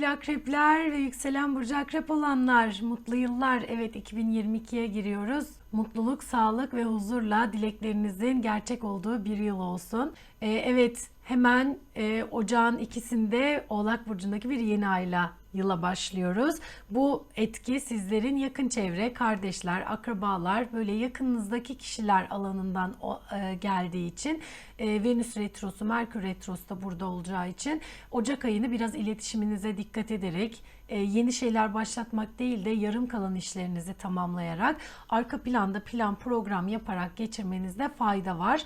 sevgili akrepler ve yükselen burcu akrep olanlar. Mutlu yıllar. Evet 2022'ye giriyoruz. Mutluluk, sağlık ve huzurla dileklerinizin gerçek olduğu bir yıl olsun. Ee, evet hemen e, ocağın ikisinde Oğlak Burcu'ndaki bir yeni ayla yıla başlıyoruz. Bu etki sizlerin yakın çevre, kardeşler, akrabalar, böyle yakınınızdaki kişiler alanından e, geldiği için e, Venüs retrosu, Merkür retrosu da burada olacağı için Ocak ayını biraz iletişiminize dikkat ederek e, yeni şeyler başlatmak değil de yarım kalan işlerinizi tamamlayarak arka planda plan program yaparak geçirmenizde fayda var.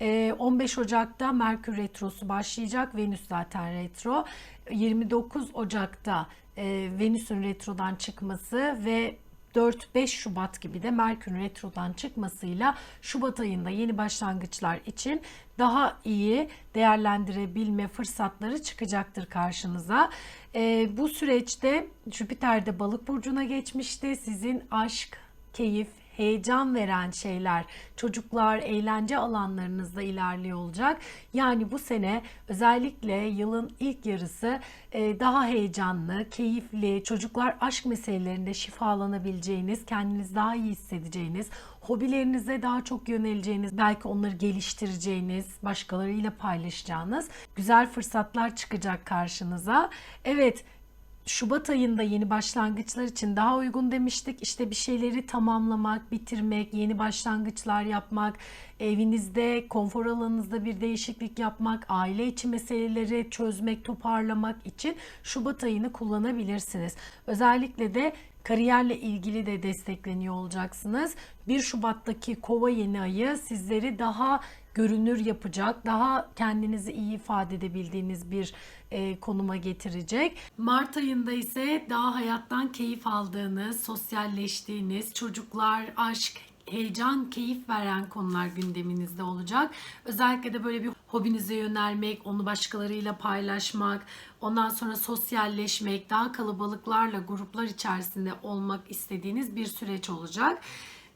E, 15 Ocak'ta Merkür retrosu başlayacak. Venüs zaten retro. 29 Ocak'ta e, Venüs'ün retrodan çıkması ve 4-5 Şubat gibi de Merkür'ün retrodan çıkmasıyla Şubat ayında yeni başlangıçlar için daha iyi değerlendirebilme fırsatları çıkacaktır karşınıza. Ee, bu süreçte Jüpiter de balık burcuna geçmişti. Sizin aşk, keyif, heyecan veren şeyler çocuklar eğlence alanlarınızda ilerliyor olacak. Yani bu sene özellikle yılın ilk yarısı e, daha heyecanlı, keyifli, çocuklar aşk meselelerinde şifalanabileceğiniz, kendiniz daha iyi hissedeceğiniz, hobilerinize daha çok yöneleceğiniz, belki onları geliştireceğiniz, başkalarıyla paylaşacağınız güzel fırsatlar çıkacak karşınıza. Evet, Şubat ayında yeni başlangıçlar için daha uygun demiştik. İşte bir şeyleri tamamlamak, bitirmek, yeni başlangıçlar yapmak, evinizde, konfor alanınızda bir değişiklik yapmak, aile içi meseleleri çözmek, toparlamak için Şubat ayını kullanabilirsiniz. Özellikle de kariyerle ilgili de destekleniyor olacaksınız. 1 Şubat'taki kova yeni ayı sizleri daha görünür yapacak, daha kendinizi iyi ifade edebildiğiniz bir e, konuma getirecek. Mart ayında ise daha hayattan keyif aldığınız, sosyalleştiğiniz, çocuklar, aşk, heyecan, keyif veren konular gündeminizde olacak. Özellikle de böyle bir hobinize yönelmek, onu başkalarıyla paylaşmak, ondan sonra sosyalleşmek, daha kalabalıklarla, gruplar içerisinde olmak istediğiniz bir süreç olacak.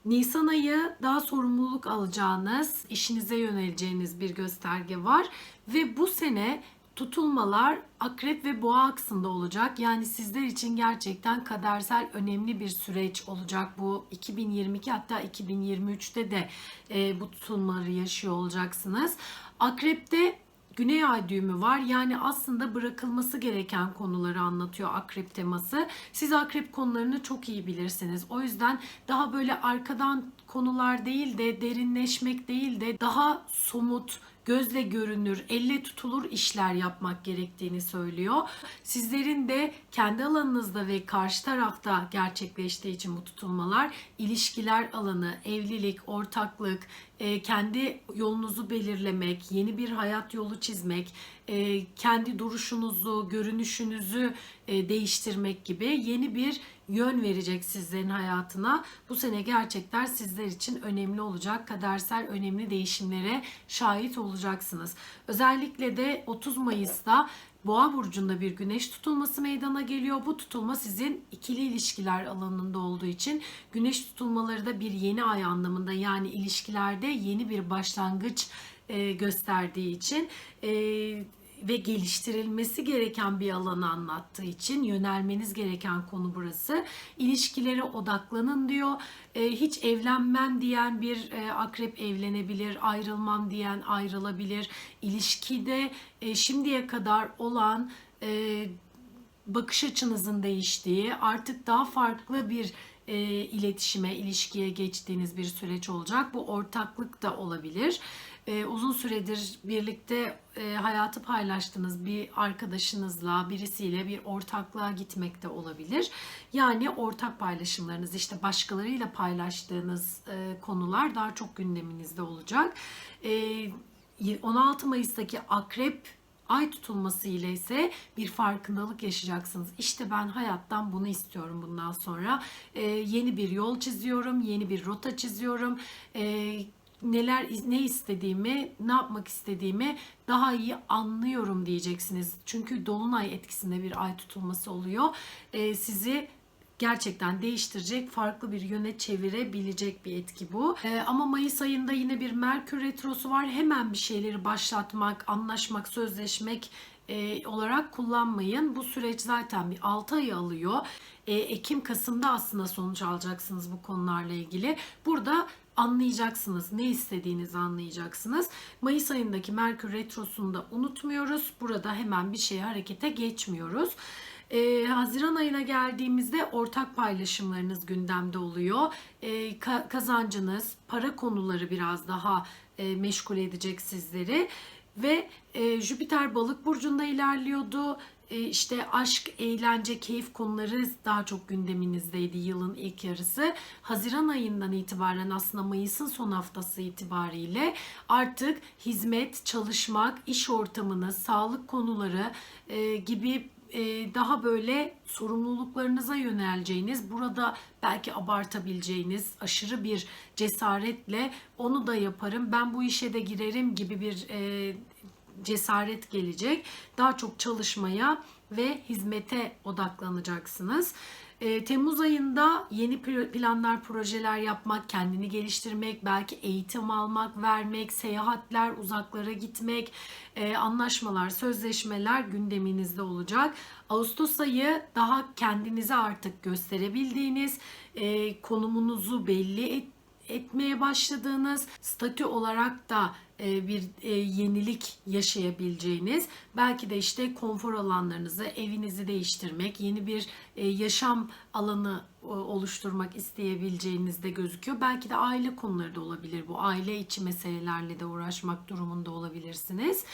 Nisan ayı daha sorumluluk alacağınız, işinize yöneleceğiniz bir gösterge var ve bu sene tutulmalar akrep ve boğa aksında olacak. Yani sizler için gerçekten kadersel önemli bir süreç olacak. Bu 2022 hatta 2023'te de e, bu tutulmaları yaşıyor olacaksınız. Akrepte Güney ay düğümü var. Yani aslında bırakılması gereken konuları anlatıyor akrep teması. Siz akrep konularını çok iyi bilirsiniz. O yüzden daha böyle arkadan konular değil de derinleşmek değil de daha somut, gözle görünür, elle tutulur işler yapmak gerektiğini söylüyor. Sizlerin de kendi alanınızda ve karşı tarafta gerçekleştiği için bu tutulmalar ilişkiler alanı, evlilik, ortaklık, kendi yolunuzu belirlemek, yeni bir hayat yolu çizmek, e, kendi duruşunuzu, görünüşünüzü e, değiştirmek gibi yeni bir yön verecek sizlerin hayatına. Bu sene gerçekten sizler için önemli olacak. Kadersel önemli değişimlere şahit olacaksınız. Özellikle de 30 Mayıs'ta Boğa burcunda bir güneş tutulması meydana geliyor. Bu tutulma sizin ikili ilişkiler alanında olduğu için güneş tutulmaları da bir yeni ay anlamında yani ilişkilerde yeni bir başlangıç e, gösterdiği için e, ve geliştirilmesi gereken bir alanı anlattığı için yönelmeniz gereken konu burası. İlişkilere odaklanın diyor. E, hiç evlenmem diyen bir e, akrep evlenebilir, ayrılmam diyen ayrılabilir. İlişkide e, şimdiye kadar olan e, bakış açınızın değiştiği, artık daha farklı bir e, iletişime, ilişkiye geçtiğiniz bir süreç olacak. Bu ortaklık da olabilir. E, uzun süredir birlikte e, hayatı paylaştığınız bir arkadaşınızla, birisiyle bir ortaklığa gitmek de olabilir. Yani ortak paylaşımlarınız, işte başkalarıyla paylaştığınız e, konular daha çok gündeminizde olacak. E, 16 Mayıs'taki akrep ay tutulması ile ise bir farkındalık yaşayacaksınız. İşte ben hayattan bunu istiyorum bundan sonra. Ee, yeni bir yol çiziyorum, yeni bir rota çiziyorum. Ee, neler ne istediğimi, ne yapmak istediğimi daha iyi anlıyorum diyeceksiniz. Çünkü dolunay etkisinde bir ay tutulması oluyor. Ee, sizi gerçekten değiştirecek, farklı bir yöne çevirebilecek bir etki bu. Ee, ama Mayıs ayında yine bir Merkür Retrosu var. Hemen bir şeyleri başlatmak, anlaşmak, sözleşmek e, olarak kullanmayın. Bu süreç zaten bir 6 ay alıyor. E, Ekim Kasım'da aslında sonuç alacaksınız bu konularla ilgili. Burada anlayacaksınız. Ne istediğinizi anlayacaksınız. Mayıs ayındaki Merkür Retrosu'nu da unutmuyoruz. Burada hemen bir şeye harekete geçmiyoruz. Ee, Haziran ayına geldiğimizde ortak paylaşımlarınız gündemde oluyor. Ee, ka- kazancınız, para konuları biraz daha e, meşgul edecek sizleri. Ve e, Jüpiter balık burcunda ilerliyordu. E, işte aşk, eğlence, keyif konuları daha çok gündeminizdeydi yılın ilk yarısı. Haziran ayından itibaren aslında Mayıs'ın son haftası itibariyle artık hizmet, çalışmak, iş ortamınız, sağlık konuları e, gibi daha böyle sorumluluklarınıza yöneleceğiniz, burada belki abartabileceğiniz aşırı bir cesaretle onu da yaparım, ben bu işe de girerim gibi bir e, cesaret gelecek. Daha çok çalışmaya ve hizmete odaklanacaksınız. E, Temmuz ayında yeni pl- planlar, projeler yapmak, kendini geliştirmek, belki eğitim almak, vermek, seyahatler, uzaklara gitmek, e, anlaşmalar, sözleşmeler gündeminizde olacak. Ağustos ayı daha kendinizi artık gösterebildiğiniz, e, konumunuzu belli et, etmeye başladığınız, statü olarak da bir e, yenilik yaşayabileceğiniz, belki de işte konfor alanlarınızı, evinizi değiştirmek, yeni bir e, yaşam alanı e, oluşturmak isteyebileceğiniz de gözüküyor. Belki de aile konuları da olabilir bu. Aile içi meselelerle de uğraşmak durumunda olabilirsiniz.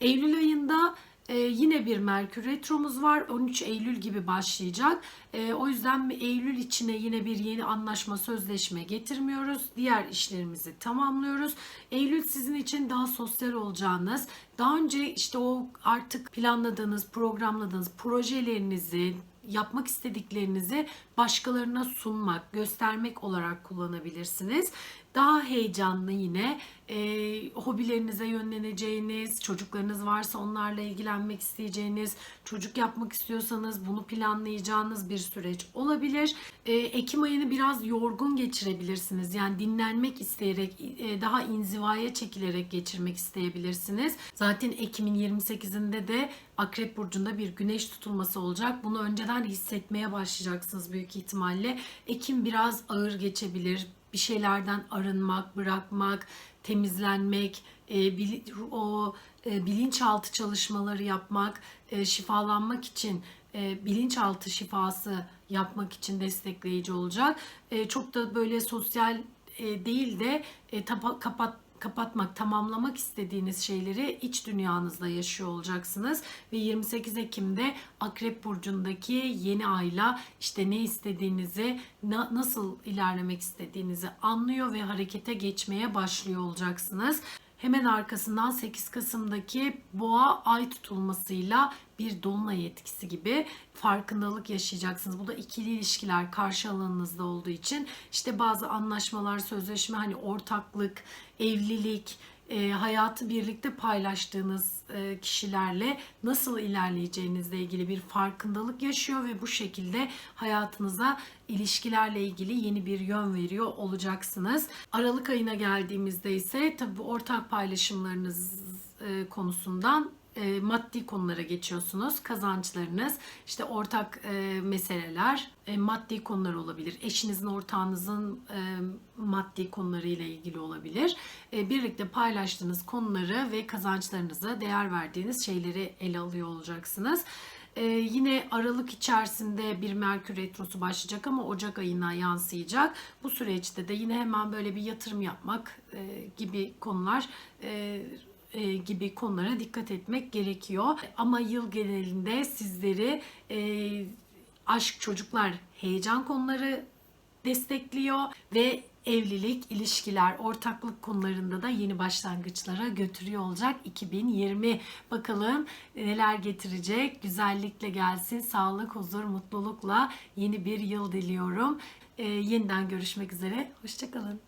Eylül ayında ee, yine bir Merkür Retromuz var. 13 Eylül gibi başlayacak. Ee, o yüzden Eylül içine yine bir yeni anlaşma, sözleşme getirmiyoruz. Diğer işlerimizi tamamlıyoruz. Eylül sizin için daha sosyal olacağınız, daha önce işte o artık planladığınız, programladığınız projelerinizi, yapmak istediklerinizi başkalarına sunmak, göstermek olarak kullanabilirsiniz. Daha heyecanlı yine e, hobilerinize yönleneceğiniz, çocuklarınız varsa onlarla ilgilenmek isteyeceğiniz, çocuk yapmak istiyorsanız bunu planlayacağınız bir süreç olabilir. E, Ekim ayını biraz yorgun geçirebilirsiniz. Yani dinlenmek isteyerek, e, daha inzivaya çekilerek geçirmek isteyebilirsiniz. Zaten Ekim'in 28'inde de Akrep Burcu'nda bir güneş tutulması olacak. Bunu önceden hissetmeye başlayacaksınız büyük ihtimalle. Ekim biraz ağır geçebilir. Bir şeylerden arınmak, bırakmak, temizlenmek, e, o e, bilinçaltı çalışmaları yapmak, e, şifalanmak için bilinçaltı şifası yapmak için destekleyici olacak. Çok da böyle sosyal değil de kapat kapatmak, tamamlamak istediğiniz şeyleri iç dünyanızda yaşıyor olacaksınız. Ve 28 Ekim'de Akrep Burcu'ndaki yeni ayla işte ne istediğinizi, na- nasıl ilerlemek istediğinizi anlıyor ve harekete geçmeye başlıyor olacaksınız. Hemen arkasından 8 Kasım'daki boğa ay tutulmasıyla bir dolunay etkisi gibi farkındalık yaşayacaksınız. Bu da ikili ilişkiler karşı alanınızda olduğu için işte bazı anlaşmalar, sözleşme hani ortaklık, evlilik, e, hayatı birlikte paylaştığınız e, kişilerle nasıl ilerleyeceğinizle ilgili bir farkındalık yaşıyor ve bu şekilde hayatınıza ilişkilerle ilgili yeni bir yön veriyor olacaksınız. Aralık ayına geldiğimizde ise tabii ortak paylaşımlarınız e, konusundan e, maddi konulara geçiyorsunuz. Kazançlarınız, işte ortak e, meseleler, e, maddi konular olabilir. Eşinizin, ortağınızın e, maddi konularıyla ilgili olabilir. E, birlikte paylaştığınız konuları ve kazançlarınıza değer verdiğiniz şeyleri ele alıyor olacaksınız. Ee, yine Aralık içerisinde bir Merkür Retrosu başlayacak ama Ocak ayına yansıyacak. Bu süreçte de yine hemen böyle bir yatırım yapmak e, gibi konular e, e, gibi konulara dikkat etmek gerekiyor. Ama yıl genelinde sizleri e, aşk, çocuklar, heyecan konuları destekliyor ve evlilik, ilişkiler, ortaklık konularında da yeni başlangıçlara götürüyor olacak 2020. Bakalım neler getirecek? Güzellikle gelsin, sağlık, huzur, mutlulukla yeni bir yıl diliyorum. Ee, yeniden görüşmek üzere. Hoşçakalın.